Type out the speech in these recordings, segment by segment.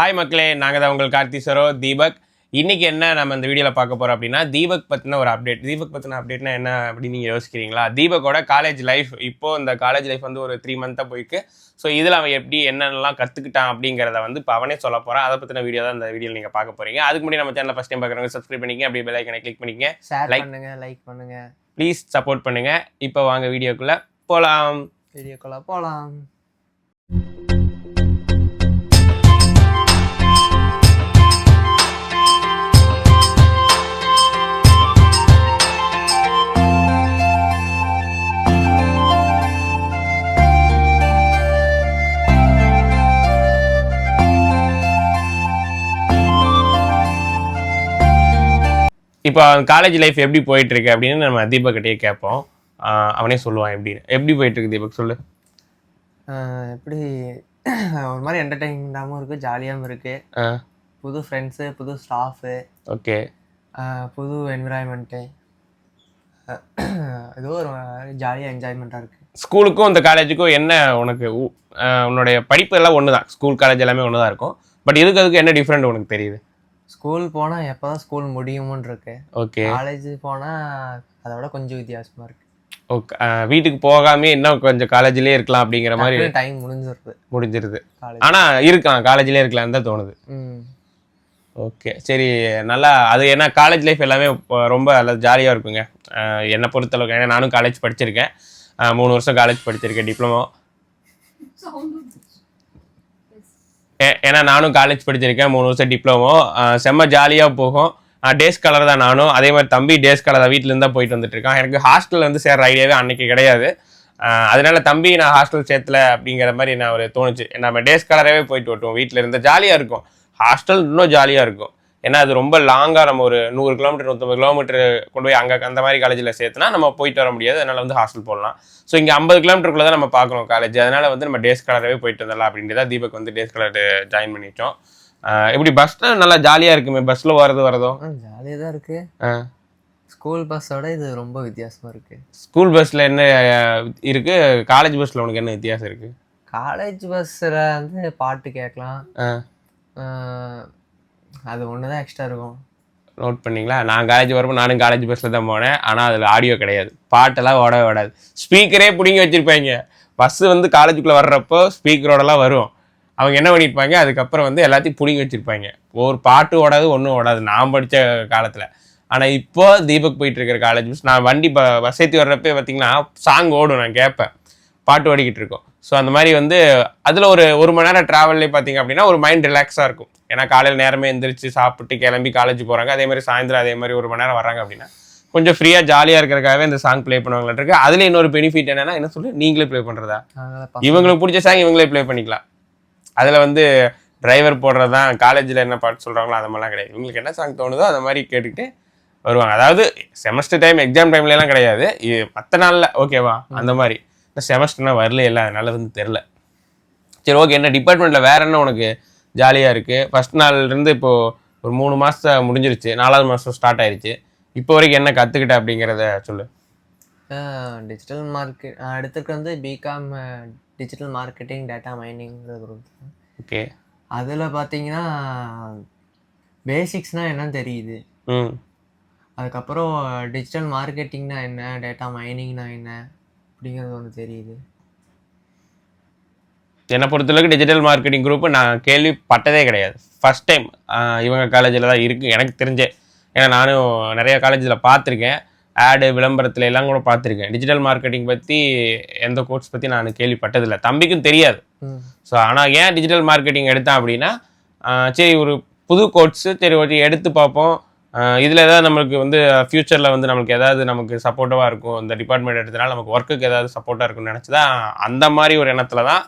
Hi மக்களே நாங்கள் தான் உங்கள் கார்த்தி சரோ தீபக். இன்னைக்கு என்ன நம்ம இந்த வீடியோவில் பார்க்க போகிறோம் அப்படின்னா தீபக் பற்றின ஒரு அப்டேட் தீபக் பற்றின அப்டேட்னா என்ன அப்படின்னு நீங்கள் யோசிக்கிறீங்களா? தீபக்கோட காலேஜ் லைஃப் இப்போ இந்த காலேஜ் லைஃப் வந்து ஒரு த்ரீ மந்த்தாக போயிருக்கு. ஸோ இதில் அவன் எப்படி என்னென்னலாம் கற்றுக்கிட்டான் அப்படிங்கிறத வந்து இப்போ அவனே சொல்ல போகிறான் அதை பற்றின வீடியோ தான் இந்த வீடியோவில் நீங்கள் பார்க்க போகிறீங்க அதுக்கு முன்னாடி நம்ம சேனல் ஃபஸ்ட் டைம் பார்க்குறவங்க சப்ஸ்கிரைப் பண்ணிங்க அப்படியே பெல் ஐக்கனை கிளிக் பண்ணிக்கங்க. Share Like. பண்ணுங்க லைக் பண்ணுங்க. ப்ளீஸ் சப்போர்ட் பண்ணுங்கள் இப்போ வாங்க வீடியோக்குள்ளே போகலாம் வீடியோக்குள்ள போலாம். இப்போ காலேஜ் லைஃப் எப்படி போயிட்டு இருக்கு அப்படின்னு நம்ம தீபக் கிட்டயே கேட்போம். அவனே சொல்லுவான் எப்படின்னு எப்படி போயிட்டு இருக்கு தீபக் சொல்லு. எப்படி ஒரு மாதிரி என்டர்டைன்மெண்ட்டாகவும் இருக்குது ஜாலியாகவும் இருக்குது புது ஃப்ரெண்ட்ஸு புது ஸ்டாஃபு ஓகே. புது என்விரான்மெண்ட்டு ஏதோ ஒரு ஜாலியாக என்ஜாய்மெண்ட்டாக இருக்குது ஸ்கூலுக்கும் இந்த காலேஜுக்கும் என்ன உனக்கு உன்னுடைய படிப்பு எல்லாம் ஒன்று தான் ஸ்கூல் காலேஜ் எல்லாமே ஒன்று தான் இருக்கும். பட் இதுக்கு அதுக்கு என்ன டிஃப்ரெண்ட் உனக்கு தெரியுது? ஸ்கூல் போனால் எப்போ தான் ஸ்கூல் முடியுமோன்னு இருக்கு ஓகே. காலேஜ் போனால் அதை விட கொஞ்சம் வித்தியாசமாக இருக்குது ஓகே வீட்டுக்கு போகாமே இன்னும் கொஞ்சம் காலேஜ்லேயே இருக்கலாம் அப்படிங்கிற மாதிரி டைம் முடிஞ்சிருது. முடிஞ்சிருது. ஆனால் இருக்கலாம் காலேஜ்லேயே இருக்கலாம்னு தான் தோணுது. ம். ஓகே. சரி நல்லா அது ஏன்னா காலேஜ் லைஃப் எல்லாமே ரொம்ப ஜாலியாக இருக்குங்க. என்னை பொறுத்தளவுக்கு ஏன்னா நானும் காலேஜ் படிச்சிருக்கேன். மூணு வருஷம் காலேஜ் படிச்சிருக்கேன் டிப்ளமோ ஏன்னா நானும் காலேஜ் படிச்சிருக்கேன் மூணு வருஷம் டிப்ளமோ செம்ம ஜாலியாக போகும். டேஸ் கலர் தான் நானும். அதே மாதிரி தம்பி டேஸ் கலர் தான் வீட்டிலேருந்து தான் போயிட்டு வந்துட்டு இருக்கான். எனக்கு ஹாஸ்டலில் வந்து சேர்ற ஐடியாவே அன்னைக்கு கிடையாது. அதனால தம்பி நான் ஹாஸ்டல் சேர்த்துல அப்படிங்கிற மாதிரி நான் ஒரு தோணுச்சு. நம்ம டேஸ் கலராகவே போயிட்டு வரட்டும் வீட்டில் இருந்து ஜாலியாக இருக்கும். ஹாஸ்டல் இன்னும் ஜாலியாக இருக்கும். ஏன்னா அது ரொம்ப லாங்காக நம்ம ஒரு நூறு கிலோமீட்டர் நூற்றம்பது கிலோமீட்டர் கொண்டு போய் அங்கே அந்த மாதிரி காலேஜில் சேர்த்துனா நம்ம போயிட்டு வர முடியாது. அதனால வந்து ஹாஸ்டல் போடலாம். ஸோ இங்கே ஐம்பது கிலோமீட்டருக்குள்ள தான் நம்ம பார்க்கணும் காலேஜ் அதனால வந்து நம்ம டேஸ் கலராகவே போயிட்டு வந்துடலாம் அப்படின்ட்டு தான் தீபக் வந்து டேஸ் கலர் ஜாயின் பண்ணிட்டோம். ஆஹ் எப்படி பஸ்ஸில் நல்லா ஜாலியாக இருக்குமே? பஸ்ஸில் வரது வரதோ? ஜாலியாக தான் இருக்குது ஸ்கூல் பஸ்ஸோட இது ரொம்ப வித்தியாசமாக இருக்குது ஸ்கூல் பஸ்ஸில் என்ன ஆஹ் இருக்கு? காலேஜ் பஸ்ஸில் உனக்கு என்ன வித்தியாசம் இருக்கு? காலேஜ் பஸ்ஸில் வந்து பாட்டு கேட்கலாம். அது ஒன்று தான் எக்ஸ்ட்ரா இருக்கும். நோட் பண்ணிங்களா? நான் காலேஜ் வரப்போ நானும் காலேஜ் பஸ்ஸில் தான் போனேன். ஆனால் அதில் ஆடியோ கிடையாது. பாட்டெல்லாம் ஓடவே ஓடாது. ஸ்பீக்கரே பிடிங்கி வச்சுருப்பாங்க. பஸ்ஸு வந்து காலேஜுக்குள்ளே வர்றப்போ ஸ்பீக்கரோடலாம் வரும். அவங்க என்ன பண்ணியிருப்பாங்க அதுக்கப்புறம் வந்து எல்லாத்தையும் பிடிங்கி வச்சுருப்பாங்க. ஒரு பாட்டு ஓடாது ஒன்றும் ஓடாது. நான் படித்த காலத்தில். ஆனால் இப்போ தீபக் போயிட்டு இருக்கிற காலேஜ் பஸ் நான் வண்டி ப பஸ் ஏற்றி வர்றப்பே பார்த்தீங்கன்னா சாங் ஓடும் நான் கேட்பேன் பாட்டு ஓடிக்கிட்டு இருக்கோம். ஸோ அந்த மாதிரி வந்து அதில் ஒரு ஒரு மணி நேரம் ட்ராவல்லே பார்த்தீங்க அப்படின்னா ஒரு மைண்ட் ரிலாக்ஸாக இருக்கும். ஏன்னா காலையில் நேரமே எந்திரிச்சு சாப்பிட்டு கிளம்பி காலேஜ் போகிறாங்க அதே மாதிரி சாயந்தரம் அதே மாதிரி ஒரு மணி நேரம் வராங்க அப்படின்னா கொஞ்சம் ஃப்ரீயாக ஜாலியாக இருக்கிறக்காகவே இந்த சாங் ப்ளே பண்ணுவாங்களா இருக்கு. அதில் இன்னொரு பெனிஃபிட் என்னன்னா என்ன சொல்லு? நீங்களே ப்ளே பண்ணுறதா இவங்களுக்கு பிடிச்ச சாங் இவங்களே ப்ளே பண்ணிக்கலாம். அதில் வந்து டிரைவர் போடுறது தான் காலேஜில் என்ன பாட்டு சொல்கிறாங்களோ அது மாதிரிலாம் கிடையாது. இவங்களுக்கு என்ன சாங் தோணுதோ அந்த மாதிரி கேட்டுக்கிட்டு வருவாங்க. அதாவது செமஸ்டர் டைம் எக்ஸாம் டைம்லலாம் கிடையாது. மற்ற நாளில் ஓகேவா அந்த மாதிரி. இந்த செமஸ்டர்னா வரல இல்லை அதனால வந்து தெரில. சரி ஓகே என்ன டிபார்ட்மெண்ட்டில் வேற என்ன உனக்கு ஜாலியாக இருக்குது ஃபஸ்ட் நாள்லேருந்து இப்போது ஒரு மூணு மாதம் முடிஞ்சிருச்சு நாலாவது மாதம் ஸ்டார்ட் ஆயிருச்சு. இப்போ வரைக்கும் என்ன கற்றுக்கிட்ட அப்படிங்கிறத சொல்லு. டிஜிட்டல் மார்க்கெட் அடுத்துக்கு வந்து பிகாம் டிஜிட்டல் மார்க்கெட்டிங் டேட்டா மைனிங்கிறது குரூப் ஓகே அதில் பார்த்தீங்கன்னா பேசிக்ஸ்னால் என்னன்னு தெரியுது. ம். அதுக்கப்புறம் டிஜிட்டல் மார்க்கெட்டிங்னா என்ன டேட்டா மைனிங்னா என்ன? அப்படிங்கிறது ஒன்று தெரியுது. என்னை பொறுத்தளவுக்கு டிஜிட்டல் மார்க்கெட்டிங் குரூப் நான் கேள்விப்பட்டதே கிடையாது. ஃபர்ஸ்ட் டைம் இவங்க காலேஜில் தான் இருக்குது எனக்கு தெரிஞ்சே. ஏன்னா நானும் நிறைய காலேஜில் பார்த்துருக்கேன். ஆடு விளம்பரத்துல எல்லாம் கூட பார்த்துருக்கேன். டிஜிட்டல் மார்க்கெட்டிங் பற்றி எந்த கோர்ஸ் பற்றி நான் கேள்விப்பட்டதில்லை. தம்பிக்கும் தெரியாது. ஸோ ஆனால் ஏன் டிஜிட்டல் மார்க்கெட்டிங் எடுத்தேன் அப்படின்னா சரி ஒரு புது கோர்ஸு சரி ஒரு எடுத்து பார்ப்போம். இதில் ஏதாவது நம்மளுக்கு வந்து ஃப்யூச்சரில் வந்து நமக்கு ஏதாவது நமக்கு சப்போர்ட்டிவாக இருக்கும் இந்த டிபார்ட்மெண்ட் எடுத்தனால நமக்கு ஒர்க்குக்கு ஏதாவது சப்போர்ட்டாக இருக்கும்னு நினச்சி தான் அந்த மாதிரி ஒரு எண்ணத்தில் தான்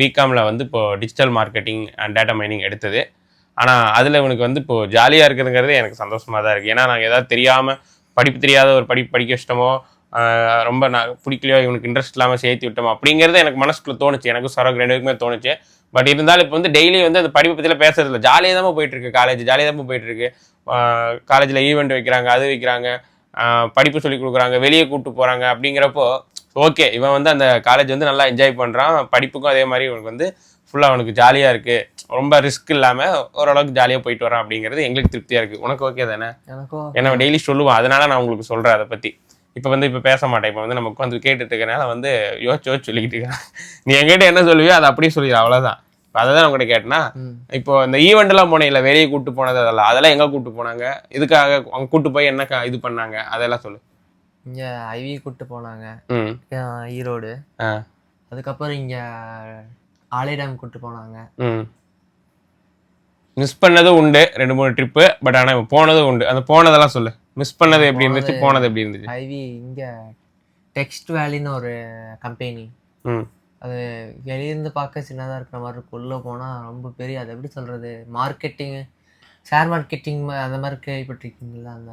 பிகாமில் வந்து இப்போது digital marketing and data mining எடுத்தது. ஆனால் அதில் இவனுக்கு வந்து இப்போது ஜாலியாக இருக்குதுங்கிறது எனக்கு சந்தோஷமாக தான் இருக்குது ஏன்னா நாங்கள் ஏதாவது தெரியாமல் படிப்பு தெரியாத ஒரு படிப்பு படிக்க இஷ்டமோ ரொம்ப நான் பிடிக்கலையோ இவனுக்கு இன்ட்ரெஸ்ட் இல்லாமல் சேர்த்து விட்டோமோ அப்படிங்கிறது எனக்கு மனசுக்குள்ள தோணுச்சு. எனக்கு சரக்கு ரெண்டு பேருக்குமே தோணுச்சு. பட் இருந்தாலும் இப்போ வந்து டெய்லி வந்து அந்த படிப்பை பற்றிலாம் பேசுறது இல்லை ஜாலியாக தான் போயிட்டு இருக்கு காலேஜ் ஜாலியாக தான் போயிட்டு இருக்கு காலேஜில் ஈவெண்ட் வைக்கிறாங்க அது வைக்கிறாங்க. படிப்பு சொல்லி கொடுக்குறாங்க வெளியே கூப்பிட்டு போகிறாங்க அப்படிங்கிறப்போ ஓகே இவன் வந்து அந்த காலேஜ் வந்து நல்லா என்ஜாய் பண்ணுறான் படிப்புக்கும் அதே மாதிரி இவனுக்கு வந்து ஃபுல்லாக அவனுக்கு ஜாலியாக இருக்குது ரொம்ப ரிஸ்க் இல்லாமல் ஓரளவுக்கு ஜாலியாக போயிட்டு வரான் அப்படிங்கிறது எங்களுக்கு திருப்தியாக இருக்குது உனக்கு ஓகே தானே? எனக்கும் ஏன்னா டெய்லி சொல்லுவான். அதனால நான் உங்களுக்கு சொல்கிறேன் அதை பற்றி இப்போ வந்து இப்போ பேச மாட்டேன். இப்போ வந்து நம்ம உட்காந்து கேட்டுட்டு இருக்கனால வந்து யோசிச்சு யோசிச்சு சொல்லிக்கிட்டு இருக்கேன். நீ என்கிட்ட என்ன சொல்லுவியோ அதை அப்படியே சொல்லிடு அவ்வளோதான் இப்போ அதை தான் உங்கள்கிட்ட கேட்டேன்னா. இப்போ இந்த ஈவெண்ட்லாம் போனீங்கல்ல வெளியே கூட்டு போனது அதெல்லாம் அதெல்லாம் எங்கே கூட்டு போனாங்க? இதுக்காக அவங்க கூட்டு போய் என்ன இது பண்ணாங்க? அதெல்லாம் சொல்லு. இங்கே ஐவி கூட்டு போனாங்க. ஈரோடு. அதுக்கப்புறம் இங்கே ஆலை டேம் கூட்டு போனாங்க. ம். மிஸ் பண்ணதும் உண்டு ரெண்டு மூணு ட்ரிப்பு பட் ஆனால் போனதும் உண்டு. அந்த போனதெல்லாம் சொல்லு. மிஸ் பண்ணது எப்படி இருந்துச்சு? போனது எப்படி இருந்துச்சு? ஐவி இங்கே டெக்ஸ்ட் வேலின்னு ஒரு கம்பெனி அது வெளியிருந்து பார்க்க சின்னதாக இருக்கிற மாதிரி இருக்கும். உள்ளே போனால் ரொம்ப பெரிய அது எப்படி சொல்கிறது மார்க்கெட்டிங்கு ஷேர் மார்க்கெட்டிங் அந்த மாதிரி கேள்விப்பட்டிருக்கீங்களா அந்த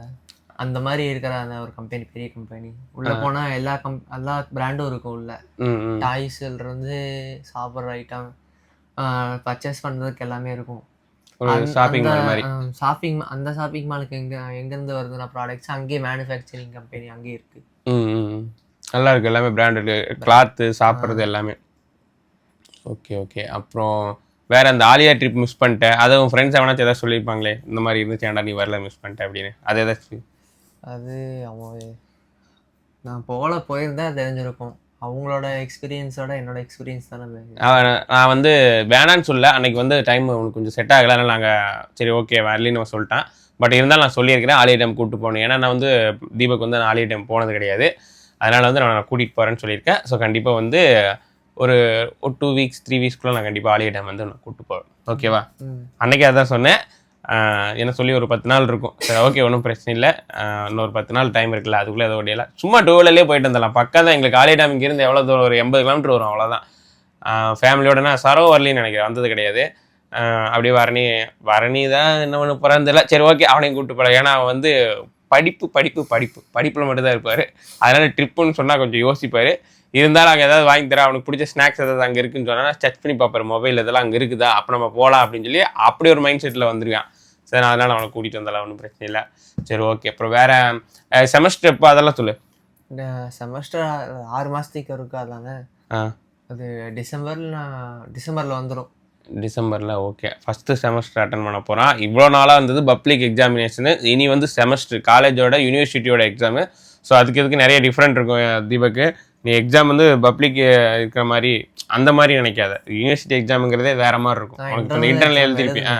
அந்த மாதிரி இருக்கிற அந்த ஒரு கம்பெனி பெரிய கம்பெனி உள்ளே போனால் எல்லா கம் எல்லா பிராண்டும் இருக்கும் உள்ள. டாய்ஸ்லேருந்து சாப்பிட்ற ஐட்டம் பர்ச்சேஸ் பண்ணுறதுக்கு எல்லாமே இருக்கும். ஷாப்பிங் மால் மாதிரி. ஷாப்பிங் அந்த ஷாப்பிங் மாலுக்கு எங்கே எங்கேருந்து வருதுன்னா ப்ராடக்ட்ஸ் அங்கேயே மேனுஃபேக்சரிங் கம்பெனி அங்கேயே ம். நல்லா இருக்கு. எல்லாமே பிராண்டட் கிளாத்து சாப்பிட்றது எல்லாமே. Okay okay. அப்புறம் வேற அந்த ஆலியா ட்ரிப் மிஸ் பண்ணிட்டேன். அதை உன் ஃப்ரெண்ட்ஸ் எவனாச்சும் ஏதாவது சொல்லியிருப்பாங்களே? இந்த மாதிரி இருந்துச்சு. ஏன்டா நீ வரல மிஸ் பண்ணிட்டேன் அப்படின்னு. அது ஏதாச்சும் அது அவன் நான் போல போயிருந்தா தெரிஞ்சிருக்கும். அவங்களோட எக்ஸ்பீரியன்ஸோட என்னோட எக்ஸ்பீரியன்ஸ் தானே நான் வந்து வேணான்னு சொல்ல அன்னைக்கு வந்து டைம் உனக்கு கொஞ்சம் செட் ஆகல. அதனால நாங்கள் சரி ஓகே வரலின்னு சொல்லிட்டான் பட் இருந்தாலும் நான் சொல்லியிருக்கிறேன். ஆலியா டைம் கூப்பிட்டு போகணும். ஏன்னா நான் வந்து தீபக் வந்து நான் ஆலியா டைம் போனது கிடையாது. அதனால வந்து நான் கூட்டிகிட்டு போகிறேன்னு சொல்லியிருக்கேன். ஸோ கண்டிப்பாக வந்து ஒரு ஒரு டூ வீக்ஸ் த்ரீ வீக்ஸ்க்குள்ளே நான் கண்டிப்பாக ஆலியா டைம் வந்து நான் கூப்பிட்டு போவேன். ஓகேவா ம். அன்னைக்கு அதான் சொன்னேன். என்ன சொல்லி ஒரு பத்து நாள் இருக்கும். சரி ஓகே ஒன்றும் பிரச்சனை இல்லை. இன்னொரு பத்து நாள் டைம் இருக்குல்ல அதுக்குள்ளே ஏதோ ஓடியலாம் சும்மா டூ வீலர்லேயே போயிட்டு வந்துடலாம். பக்கம் தான் எங்களுக்கு காலேஜ் டைம் இங்கேருந்து எவ்வளோ தூரம் ஒரு எண்பது கிலோமீட்டர் வரும் அவ்வளோதான். ஃபேமிலியோட நான் சரோ வரலின்னு நினைக்கிறேன் வந்தது கிடையாது. அப்படியே வரணி வரணி தான் என்ன ஒன்று பிறந்தில்ல சரி ஓகே அவனையும் கூப்பிட்டு போகலாம் ஏன்னா அவன் வந்து படிப்பு படிப்பு படிப்பு. படிப்பில் மட்டும்தான் இருப்பார். அதனால் ட்ரிப்புன்னு சொன்னால் கொஞ்சம் யோசிப்பார். இருந்தாலும் அங்கே ஏதாவது வாங்கி தரேன் அவனுக்கு பிடிச்ச ஸ்நாக்ஸ் ஏதாவது அங்கே இருக்குன்னு சொன்னால் சர்ச் பண்ணி பார்ப்பாரு. மொபைல் இதெல்லாம் அங்கே இருக்குதா? அப்போ நம்ம போகலாம் அப்படின்னு சொல்லி அப்படி ஒரு மைண்ட் செட்டில் வந்திருக்கான். சரி நான் அதனால அவனை கூட்டிகிட்டு வந்தாலும் ஒன்றும் பிரச்சனை இல்லை. சரி ஓகே அப்புறம் வேற செமஸ்டர் எப்போ அதெல்லாம் சொல்லு. இந்த செமஸ்டர் ஆறு மாதத்துக்கு இருக்கா அதானே? ஆ. அது டிசம்பரில் டிசம்பரில் வந்துடும் டிசம்பரில் ஓகே ஃபஸ்ட்டு செமஸ்டர் அட்டன் பண்ண போகிறான் இவ்வளோ நாளாக இருந்தது பப்ளிக் எக்ஸாமினேஷனு இனி வந்து செமஸ்டர் காலேஜோட யூனிவர்சிட்டியோட எக்ஸாமு ஸோ அதுக்கு இதுக்கு நிறைய டிஃப்ரெண்ட் இருக்கும் தீபக்கு. நீ எக்ஸாம் வந்து பப்ளிக் இருக்கிற மாதிரி அந்த மாதிரி நினைக்காத. யூனிவர்சிட்டி எக்ஸாமுங்கிறதே வேற மாதிரி இருக்கும். உனக்கு இந்த இன்டர்னல் எழுதிருப்பி ஆ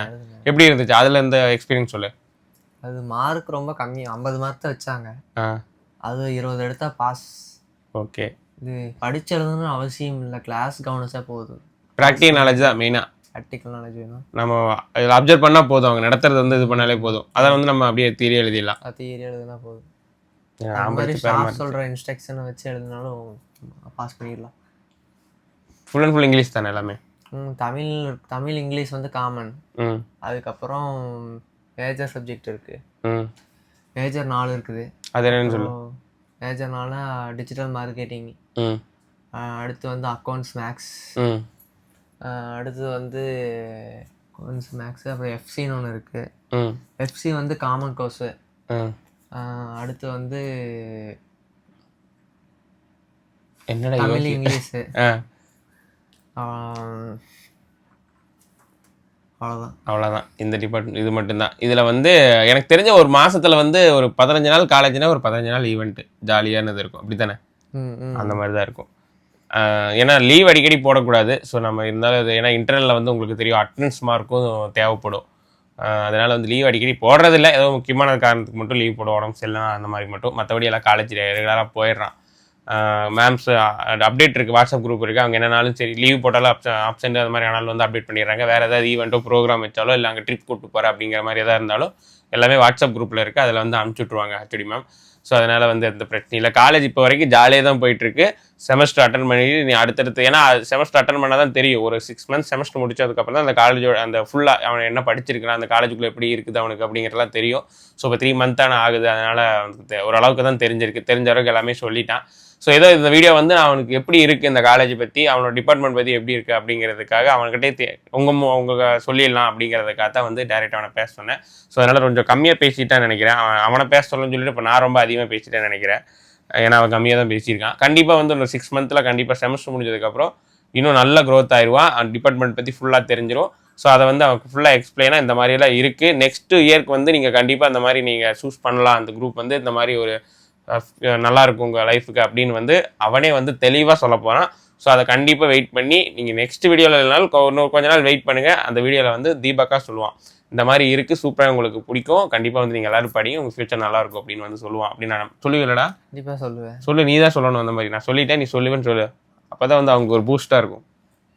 எப்படி இருந்துச்சு? அதில் இந்த எக்ஸ்பீரியன்ஸ் சொல்லு. அது மார்க் ரொம்ப கம்மி. ஐம்பது மார்க் தான் வச்சாங்க. அது இருபது எடுத்தா பாஸ் ஓகே. இது படிச்சு எழுதணும்னு அவசியம் இல்லை. கிளாஸ் கவனிச்சா போதும். ப்ராக்டிகல் நாலேஜ் தான் மெயினாக ப்ராக்டிக்கல் நாலேஜ் வேணும். நம்ம அதில் அப்சர்வ் பண்ணால் போதும். அவங்க நடத்துறது வந்து இது பண்ணாலே போதும். அதை வந்து நம்ம அப்படியே தீரி எழுதிடலாம். தியரி எழுதுனா போதும். சொல்கிற இன்ஸ்ட்ரக்ஷனை வச்சு எழுதினாலும் பாஸ் பண்ணிடலாம். ஃபுல் அண்ட் ஃபுல் இங்கிலீஷ் தானே எல்லாமே? தமிழ் தமிழ் இங்கிலீஷ் வந்து காமன் அதுக்கப்புறம் மேஜர் சப்ஜெக்ட் இருக்குது ம். மேஜர் நாலு இருக்குது. அது என்னன்னு சொல்லு. மேஜர் நாலா டிஜிட்டல் மார்க்கெட்டிங் அடுத்து வந்து அக்கௌண்ட்ஸ் மேக்ஸ் அடுத்து வந்து அக்கௌண்ட்ஸ் மேக்ஸ் அப்புறம் எஃப்சின்னு ஒன்று இருக்குது ம். எஃப்சி வந்து காமன் கோர்ஸு அடுத்து வந்து என்னடா தமிழ் இங்கிலீஷு. அவ்வளோதான். அவ்வளோதான். இந்த டிபார்ட்மெண்ட் இது மட்டும்தான். இதில் வந்து எனக்கு தெரிஞ்ச ஒரு மாசத்துல வந்து ஒரு பதினஞ்சு நாள் காலேஜ்னா ஒரு பதினஞ்சு நாள் ஈவெண்ட்டு ஜாலியானது இருக்கும். அப்படி தானே அந்த மாதிரி தான் இருக்கும் ஏன்னா லீவ் அடிக்கடி போடக்கூடாது. ஸோ நம்ம இருந்தாலும் இது ஏன்னா இன்டர்னலில் வந்து உங்களுக்கு தெரியும் அட்டண்டன்ஸ் மார்க்கும் தேவைப்படும். அதனால வந்து லீவ் அடிக்கடி போடுறதில்ல. ஏதோ முக்கியமான காரணத்துக்கு மட்டும் லீவ் போட உடம்பு சரியில்லைனா அந்த மாதிரி மட்டும். மற்றபடி எல்லாம் காலேஜ் ரெகுலராக போயிடுறான். மேம்ஸ் அப்டேட் இருக்குது வாட்ஸ்அப் குரூப் இருக்குது அவங்க என்னனாலும் சரி லீவ் போட்டாலும் ஆப்ஷன் ஆப்சென்ட் அது மாதிரி ஆனாலும் வந்து அப்டேட் பண்ணிடுறாங்க. வேறு ஏதாவது ஈவெண்ட்டோ ப்ரோக்ராம் வச்சாலோ இல்லை அங்கே ட்ரிப் கூப்பிட்டு போகிற அப்படிங்கிற மாதிரி எதாவது இருந்தாலும் எல்லாமே வாட்ஸ்அப் குரூப்பில் இருக்குது அதில் வந்து அனுப்பிச்சி விட்ருவாங்க ஹெச்டி மேம் ஸோ அதனால் வந்து எந்த பிரச்சனையும் இல்லை. காலேஜ் இப்போ வரைக்கும் ஜாலியாக தான் போயிட்டுருக்கு. செமஸ்டர் அட்டன் பண்ணி நீ அடுத்தடுத்து ஏன்னா செமஸ்டர் அட்டன் பண்ணால் தான் தெரியும். ஒரு சிக்ஸ் மந்த்ஸ் செமஸ்டர் முடிச்சதுக்கப்புறம் தான் அந்த காலேஜோட அந்த ஃபுல்லாக அவன் என்ன படிச்சிருக்கிறான் அந்த காலேஜுக்குள்ளே எப்படி இருக்குது அவனுக்கு அப்படிங்கிறதெல்லாம் தெரியும். ஸோ இப்போ த்ரீ மந்த்தான ஆகுது. அதனால் அவனுக்கு ஓரளவுக்கு தான் தெரிஞ்சிருக்கு. தெரிஞ்ச அளவுக்கு எல்லாமே சொல்லிட்டான். ஸோ ஏதோ இந்த வீடியோ வந்து நான் அவனுக்கு எப்படி இருக்குது இந்த காலேஜ் பற்றி அவனோட டிபார்ட்மெண்ட் பற்றி எப்படி இருக்குது அப்படிங்கிறதுக்காக அவன்கிட்டே உங்கள் உங்க சொல்லிடலாம் அப்படிங்கிறதுக்காக தான் வந்து டேரெக்டாக அவனை பேச சொன்னேன். ஸோ அதனால் கொஞ்சம் கம்மியாக பேசிட்டான்னு நினைக்கிறேன். அவன் அவனை பேச சொல்லணும்னு சொல்லிட்டு இப்போ நான் ரொம்ப அதிகம் அதிகமாக பேசிட்டேன்னு நினைக்கிறேன். ஏன்னா அவன் கம்மியாக தான் பேசியிருக்கான். கண்டிப்பாக வந்து ஒரு சிக்ஸ் மந்த்தில் கண்டிப்பாக செமஸ்டர் முடிஞ்சதுக்கப்புறம் இன்னும் நல்ல க்ரோத் ஆயிடுவான். அந்த டிபார்ட்மெண்ட் பற்றி ஃபுல்லாக தெரிஞ்சிடும் ஸோ அதை வந்து அவனுக்கு ஃபுல்லாக எக்ஸ்பிளைனாக இந்த மாதிரிலாம் இருக்குது நெக்ஸ்ட் இயர்க்கு வந்து நீங்கள் கண்டிப்பாக இந்த மாதிரி நீங்கள் சூஸ் பண்ணலாம். அந்த குரூப் வந்து இந்த மாதிரி ஒரு நல்லா இருக்கும் உங்கள் லைஃபுக்கு அப்படின்னு வந்து அவனே வந்து தெளிவாக சொல்ல போகிறான் ஸோ அதை கண்டிப்பாக வெயிட் பண்ணி நீங்கள் நெக்ஸ்ட் வீடியோவில் இல்லைனாலும் இன்னொரு இன்னும் கொஞ்ச நாள் வெயிட் பண்ணுங்கள் அந்த வீடியோவில் வந்து தீபக்கா சொல்லுவான். இந்த மாதிரி இருக்குது சூப்பராக உங்களுக்கு பிடிக்கும். கண்டிப்பாக வந்து நீங்கள் எல்லாரும் படிங்க உங்கள் ஃபியூச்சர் நல்லா இருக்கும் அப்படின்னு வந்து சொல்லுவான். அப்படின்னு நான் சொல்லுவீங்களடா கண்டிப்பாக சொல்லுவேன். சொல்லு நீ தான் சொல்லணும் அந்த மாதிரி. நான் சொல்லிட்டேன் நீ சொல்லுவேன்னு சொல்லு. அப்போ தான் வந்து அவங்க ஒரு பூஸ்ட்டாக இருக்கும்.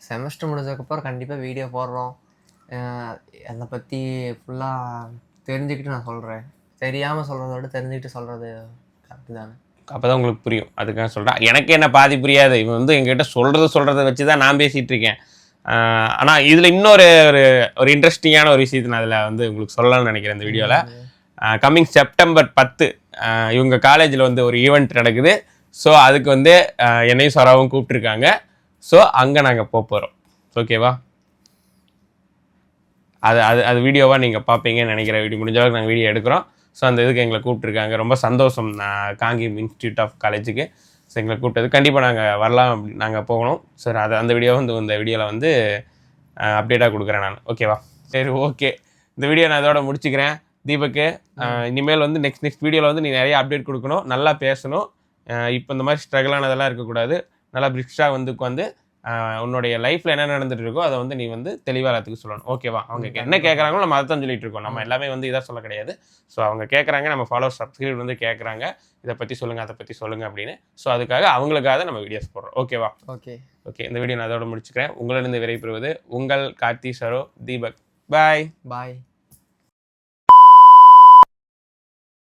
செமஸ்டர் முடிஞ்சதுக்கப்புறம் கண்டிப்பாக வீடியோ போடுறோம். அதை பற்றி ஃபுல்லாக தெரிஞ்சுக்கிட்டு நான் சொல்கிறேன் தெரியாமல் சொல்கிறத விட தெரிஞ்சுக்கிட்டு சொல்கிறது கரெக்டு தானே? அப்போ தான் உங்களுக்கு புரியும். அதுக்காக சொல்கிறேன் எனக்கு என்ன பாதி புரியாது. இவன் வந்து எங்ககிட்ட சொல்கிறத சொல்கிறத வச்சு தான் நான் பேசிகிட்டு இருக்கேன். ஆனால் இதில் இன்னொரு ஒரு ஒரு இன்ட்ரெஸ்டிங்கான ஒரு விஷயத்தை நான் அதில் வந்து உங்களுக்கு சொல்லலாம்னு நினைக்கிறேன் இந்த வீடியோவில் கம்மிங் செப்டம்பர் பத்து இவங்க காலேஜில் வந்து ஒரு ஈவெண்ட் நடக்குது. ஸோ அதுக்கு வந்து என்னையும் சொராவும் கூப்பிட்ருக்காங்க ஸோ அங்கே நாங்கள் போக போகிறோம் ஓகேவா அது அது அது வீடியோவாக நீங்கள் பார்ப்பீங்கன்னு நினைக்கிற வீடியோ முடிஞ்ச அளவுக்கு நாங்கள் வீடியோ எடுக்கிறோம். ஸோ அந்த இதுக்கு எங்களை கூப்பிட்ருக்காங்க ரொம்ப சந்தோஷம். நான் காங்கிம் இன்ஸ்டியூட் ஆஃப் காலேஜுக்கு. ஸோ எங்களை கூப்பிட்டது. கண்டிப்பாக நாங்கள் வரலாம் அப்படி நாங்கள் போகணும். சார் அது அந்த வீடியோ வந்து இந்த வீடியோவில் வந்து அப்டேட்டாக கொடுக்குறேன் நான். ஓகேவா சரி ஓகே இந்த வீடியோ நான் இதோட முடிச்சுக்கிறேன். தீபக்கு இனிமேல் வந்து நெக்ஸ்ட் நெக்ஸ்ட் வீடியோவில் வந்து நீ நிறைய அப்டேட் கொடுக்கணும். நல்லா பேசணும். இப்போ இந்த மாதிரி ஸ்ட்ரகிளானதெல்லாம் இருக்கக்கூடாது. நல்லா பிரிக்ஷாக வந்து உட்காந்து உன்னுடைய லைஃப்பில் என்ன நடந்துட்டு இருக்கோ அதை வந்து நீ வந்து தெளிவாக எல்லாத்துக்கும் சொல்லணும். ஓகேவா அவங்க என்ன கேட்குறாங்களோ நம்ம அதை தான் சொல்லிட்டு இருக்கோம். நம்ம எல்லாமே வந்து இதாக சொல்ல கிடையாது. ஸோ அவங்க கேட்குறாங்க நம்ம ஃபாலோவர் சப்ஸ்கிரைப் வந்து கேட்குறாங்க இதை பற்றி சொல்லுங்கள் அதை பற்றி சொல்லுங்கள் அப்படின்னு. ஸோ அதுக்காக அவங்களுக்காக நம்ம வீடியோஸ் போடுறோம். ஓகேவா ஓகே ஓகே இந்த வீடியோ நான் அதோட முடிச்சுக்கிறேன். உங்களிடம் விடைபெறுவது உங்கள் கார்த்தி சரோ தீபக். பாய் பாய்